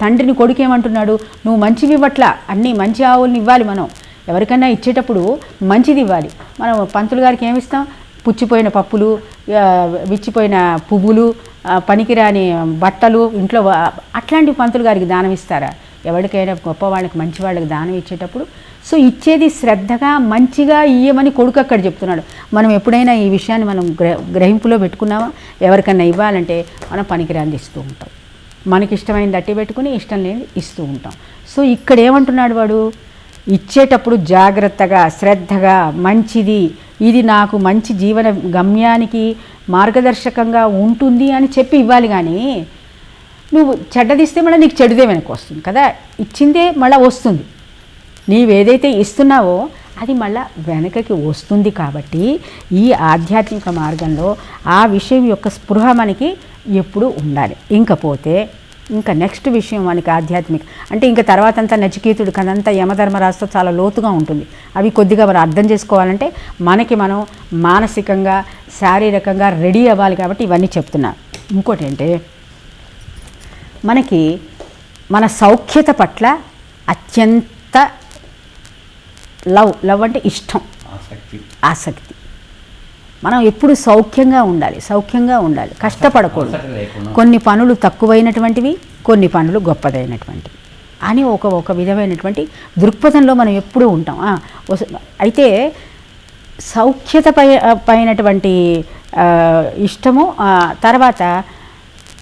తండ్రిని కొడుకు ఏమంటున్నాడు నువ్వు మంచివి ఇవ్వట్ల అన్నీ మంచి ఆవుల్ని ఇవ్వాలి మనం. ఎవరికైనా ఇచ్చేటప్పుడు మంచిది ఇవ్వాలి మనం పంతులు గారికి ఏమిస్తాం? పుచ్చిపోయిన పప్పులు విచ్చిపోయిన పువ్వులు పనికిరాని బట్టలు ఇంట్లో అట్లాంటి పంతులు గారికి దానం ఇస్తారా? ఎవరికైనా గొప్ప వాళ్ళకి మంచి వాళ్ళకి దానం ఇచ్చేటప్పుడు. సో ఇచ్చేది శ్రద్ధగా మంచిగా ఇయ్యమని కొడుకు అక్కడ చెప్తున్నాడు. మనం ఎప్పుడైనా ఈ విషయాన్ని మనం గ్ర గ్రహింపులో పెట్టుకున్నామా? ఎవరికైనా ఇవ్వాలంటే మనం పనికిరాంది ఇస్తూ ఉంటాం. మనకి ఇష్టమైనది అట్టి పెట్టుకుని ఇష్టం లేని ఇస్తూ ఉంటాం. సో ఇక్కడ ఏమంటున్నాడు వాడు? ఇచ్చేటప్పుడు జాగ్రత్తగా శ్రద్ధగా మంచిది ఇది నాకు మంచి జీవన గమ్యానికి మార్గదర్శకంగా ఉంటుంది అని చెప్పి ఇవ్వాలి కానీ నువ్వు చెడ్డదిస్తే మళ్ళీ నీకు చెడుదే వెనక్కి వస్తుంది కదా? ఇచ్చిందే మళ్ళీ వస్తుంది. నీవేదైతే ఇస్తున్నావో అది మళ్ళా వెనకకి వస్తుంది కాబట్టి ఈ ఆధ్యాత్మిక మార్గంలో ఆ విషయం యొక్క స్పృహ మనకి ఎప్పుడు ఉండాలి. ఇంకపోతే ఇంకా నెక్స్ట్ విషయం మనకి ఆధ్యాత్మిక. అంటే ఇంకా తర్వాత అంతా నచికేతుడు కదంతా యమధర్మరాజుతో చాలా లోతుగా ఉంటుంది. అవి కొద్దిగా మనం అర్థం చేసుకోవాలంటే మనకి మనం మానసికంగా శారీరకంగా రెడీ అవ్వాలి కాబట్టి ఇవన్నీ చెప్తున్నా ఇంకోటి ఏంటి మనకి మన సౌఖ్యత పట్ల అత్యంత లవ్ లవ్ అంటే ఇష్టం. ఆసక్తి. ఆసక్తి. మనం ఎప్పుడు సౌఖ్యంగా ఉండాలి సౌఖ్యంగా ఉండాలి కష్టపడకూడదు. కొన్ని పనులు తక్కువైనటువంటివి కొన్ని పనులు గొప్పదైనటువంటివి అని ఒక ఒక విధమైనటువంటి దృక్పథంలో మనం ఎప్పుడూ ఉంటాం. అయితే సౌఖ్యత పై పైనటువంటి ఇష్టము తర్వాత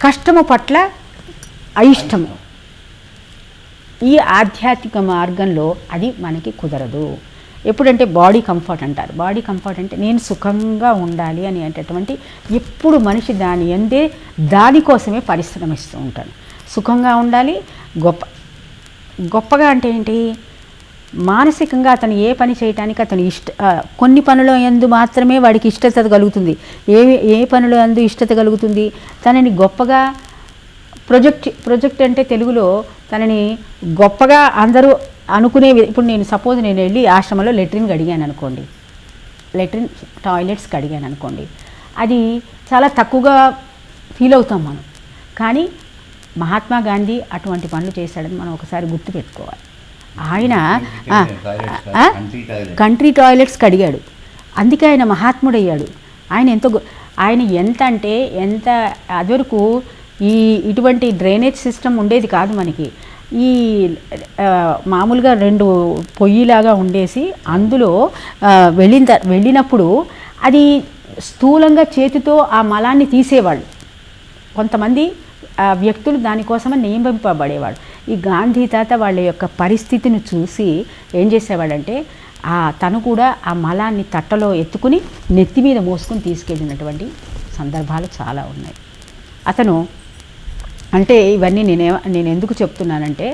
కష్టము పట్ల అయిష్టము. ఈ ఆధ్యాత్మిక మార్గంలో అది మనకి కుదరదు. ఎప్పుడంటే బాడీ కంఫర్ట్ అంటారు. బాడీ కంఫర్ట్ అంటే నేను సుఖంగా ఉండాలి అని అనేటటువంటి ఎప్పుడు మనిషి దాని ఎందే దానికోసమే పరిశ్రమిస్తూ ఉంటాను సుఖంగా ఉండాలి గొప్ప గొప్పగా అంటే ఏంటి? మానసికంగా అతను ఏ పని చేయటానికి అతను ఇష్ట కొన్ని పనుల ఎందు మాత్రమే వాడికి ఇష్టత కలుగుతుంది. ఏ ఏ పనుల ఎందు ఇష్టత కలుగుతుంది? తనని గొప్పగా ప్రొజెక్ట్ ప్రొజెక్ట్ అంటే తెలుగులో తనని గొప్పగా అందరూ అనుకునే ఇప్పుడు నేను సపోజ్ నేను వెళ్ళి ఆశ్రమంలో లెట్రిన్ అడిగాను అనుకోండి. లెట్రిన్ టాయిలెట్స్కి అడిగాను అనుకోండి. అది చాలా తక్కువగా ఫీల్ అవుతాం మనం. కానీ మహాత్మా గాంధీ అటువంటి పనులు చేశాడని మనం ఒకసారి గుర్తుపెట్టుకోవాలి ఆయన కంట్రీ టాయిలెట్. కంట్రీ టాయిలెట్స్కి అడిగాడు అందుకే ఆయన మహాత్ముడయ్యాడు. ఆయన ఎంతో ఆయన ఎంత అంటే ఎంత అదివరకు ఈ ఇటువంటి డ్రైనేజ్ సిస్టమ్ ఉండేది కాదు మనకి. ఈ మామూలుగా రెండు పొయ్యిలాగా ఉండేసి అందులో వెళ్ళిన వెళ్ళినప్పుడు అది స్థూలంగా చేతితో ఆ మలాన్ని తీసేవాళ్ళు. కొంతమంది వ్యక్తులు దానికోసమని నియమింపబడేవాడు ఈ గాంధీ తాత వాళ్ళ యొక్క పరిస్థితిని చూసి ఏం చేసేవాడంటే ఆ తను కూడా ఆ మలాన్ని తట్టలో ఎత్తుకుని నెత్తి మీద మోసుకుని తీసుకెళ్ళినటువంటి సందర్భాలు చాలా ఉన్నాయి. అతను అంటే ఇవన్నీ నేనే నేను ఎందుకు చెప్తున్నానంటే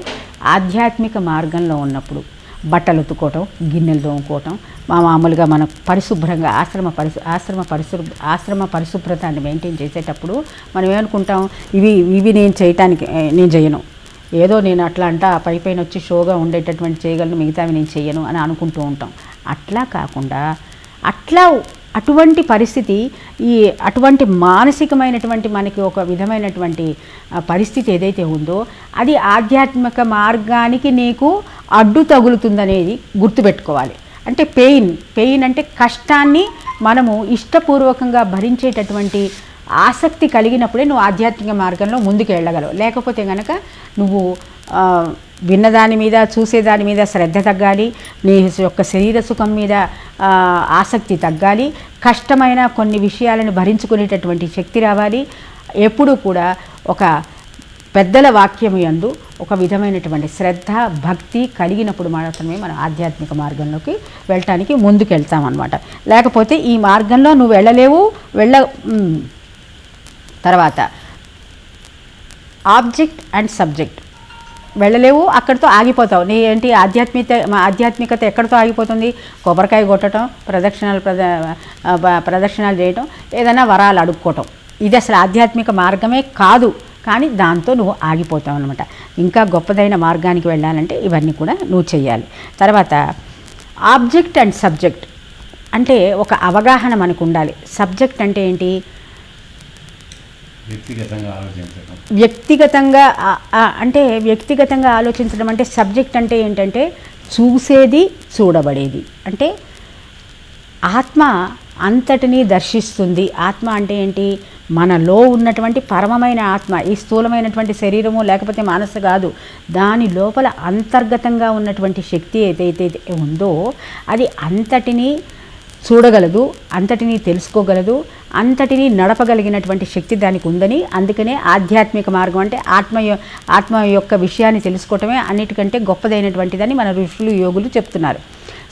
ఆధ్యాత్మిక మార్గంలో ఉన్నప్పుడు బట్టలు ఉతుక్కోవటం గిన్నెలు తోముకోవటం మా మామూలుగా మనం పరిశుభ్రంగా ఆశ్రమ పరిశు ఆశ్రమ పరిశు ఆశ్రమ పరిశుభ్రతాన్ని మెయింటైన్ చేసేటప్పుడు మనం ఏమనుకుంటాం? ఇవి ఇవి నేను చేయటానికి నేను చేయను. ఏదో నేను అట్లా అంట పై పైన వచ్చి షోగా ఉండేటటువంటి చేయగలను మిగతావి నేను చేయను అని అనుకుంటూ ఉంటాం. అట్లా కాకుండా అట్లా అటువంటి పరిస్థితి ఈ అటువంటి మానసికమైనటువంటి మనకి ఒక విధమైనటువంటి పరిస్థితి ఏదైతే ఉందో అది ఆధ్యాత్మిక మార్గానికి నీకు అడ్డు తగులుతుందనేది గుర్తుపెట్టుకోవాలి. అంటే పెయిన్ పెయిన్ అంటే కష్టాన్ని మనము ఇష్టపూర్వకంగా భరించేటటువంటి ఆసక్తి కలిగినప్పుడే నువ్వు ఆధ్యాత్మిక మార్గంలో ముందుకు వెళ్ళగలవు లేకపోతే కనుక నువ్వు విన్నదాని మీద చూసేదాని మీద శ్రద్ధ తగ్గాలి. నీ యొక్క శరీర సుఖం మీద ఆసక్తి తగ్గాలి. కష్టమైన కొన్ని విషయాలను భరించుకునేటటువంటి శక్తి రావాలి. ఎప్పుడూ కూడా ఒక పెద్దల వాక్యం యందు ఒక విధమైనటువంటి శ్రద్ధ భక్తి కలిగినప్పుడు మాత్రమే మనం ఆధ్యాత్మిక మార్గంలోకి వెళ్ళటానికి ముందుకెళ్తామన్నమాట. లేకపోతే ఈ మార్గంలో నువ్వు వెళ్ళలేవు వెళ్ళ తర్వాత. Object and subject. వెళ్ళలేవు అక్కడితో ఆగిపోతావు. నీ ఏంటి ఆధ్యాత్మిక ఆధ్యాత్మికత ఎక్కడితో ఆగిపోతుంది? కొబ్బరికాయ కొట్టడం ప్రదక్షిణాలు ప్రద ప్రదక్షిణాలు చేయటం ఏదైనా వరాలు అడుక్కోవటం. ఇది అసలు ఆధ్యాత్మిక మార్గమే కాదు. కానీ దాంతో నువ్వు ఆగిపోతావు అనమాట ఇంకా గొప్పదైన మార్గానికి వెళ్ళాలంటే ఇవన్నీ కూడా నువ్వు చేయాలి తర్వాత ఆబ్జెక్ట్ అండ్ సబ్జెక్ట్ అంటే ఒక అవగాహన మనకు ఉండాలి. సబ్జెక్ట్ అంటే ఏంటి? వ్యక్తిగతంగా అంటే వ్యక్తిగతంగా ఆలోచించడం అంటే సబ్జెక్ట్ అంటే ఏంటంటే చూసేది చూడబడేది. అంటే ఆత్మ అంతటినీ దర్శిస్తుంది. ఆత్మ అంటే ఏంటి? మనలో ఉన్నటువంటి పరమమైన ఆత్మ ఈ స్థూలమైనటువంటి శరీరము లేకపోతే మనసు కాదు. దాని లోపల అంతర్గతంగా ఉన్నటువంటి శక్తి ఏదైతే ఉందో అది అంతటినీ చూడగలదు అంతటినీ తెలుసుకోగలదు అంతటినీ నడపగలిగినటువంటి శక్తి దానికి ఉందని అందుకనే ఆధ్యాత్మిక మార్గం అంటే ఆత్మ ఆత్మ యొక్క విషయాన్ని తెలుసుకోవటమే అన్నిటికంటే గొప్పదైనటువంటిదని మన ఋషులు యోగులు చెప్తున్నారు.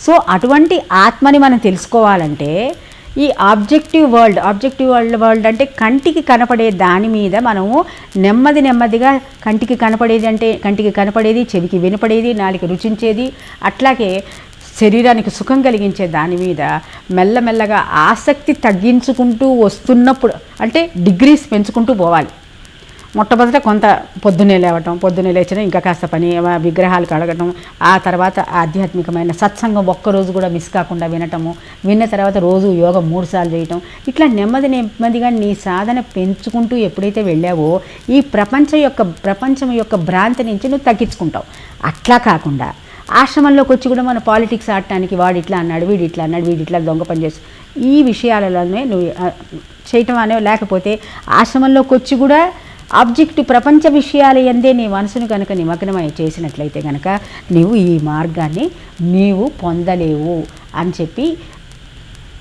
సో అటువంటి ఆత్మని మనం తెలుసుకోవాలంటే ఈ objective world objective world world అంటే కంటికి కనపడే దాని మీద మనము నెమ్మది నెమ్మదిగా కంటికి కనపడేది అంటే కంటికి కనపడేది చెవికి వినపడేది నాలుక రుచించేది అట్లాగే శరీరానికి సుఖం కలిగించే దాని మీద మెల్లమెల్లగా ఆసక్తి తగ్గించుకుంటూ వస్తున్నప్పుడు అంటే డిగ్రీస్ పెంచుకుంటూ పోవాలి. మొట్టమొదట కొంత పొద్దున్నే లేవటం పొద్దున్నే లేచిన ఇంకా కాస్త పని ఆ విగ్రహాలు కడగటం ఆ తర్వాత ఆధ్యాత్మికమైన సత్సంగం ఒక్కరోజు కూడా మిస్ కాకుండా వినటము విన్న తర్వాత రోజు యోగం మూడు సార్లు చేయటం ఇట్లా నెమ్మది నెమ్మదిగా నీ సాధన పెంచుకుంటూ ఎప్పుడైతే వెళ్ళావో ఈ ప్రపంచం యొక్క ప్రపంచం యొక్క భ్రాంతి నుంచి నువ్వు తగ్గించుకుంటావు. అట్లా కాకుండా ఆశ్రమంలోకి వచ్చి కూడా మన పాలిటిక్స్ ఆడటానికి వాడు ఇట్లా అన్నాడు వీడు ఇట్లా అన్నాడు వీడు ఇట్లా దొంగ పని చేసి ఈ విషయాలలోనే నువ్వు చేయటం అనే లేకపోతే ఆశ్రమంలోకి వచ్చి కూడా ఆబ్జెక్ట్ ప్రపంచ విషయాల ఎందే నీ మనసును కనుక నిమగ్నమై చేసినట్లయితే కనుక నీవు ఈ మార్గాన్ని నీవు పొందలేవు అని చెప్పి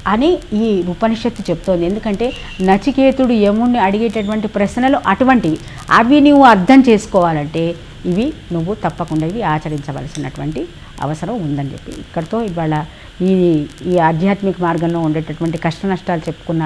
అని ఈ ఉపనిషత్తు చెప్తోంది. ఎందుకంటే నచికేతుడు యముణ్ణి అడిగేటటువంటి ప్రశ్నలు అటువంటివి అవి నువ్వు అర్థం చేసుకోవాలంటే ఇవి నువ్వు తప్పకుండా ఇవి ఆచరించవలసినటువంటి అవసరం ఉందని చెప్పి. ఇక్కడితో ఇవాళ ఈ ఈ ఆధ్యాత్మిక మార్గంలో ఉండేటటువంటి కష్ట నష్టాలు చెప్పుకున్నాం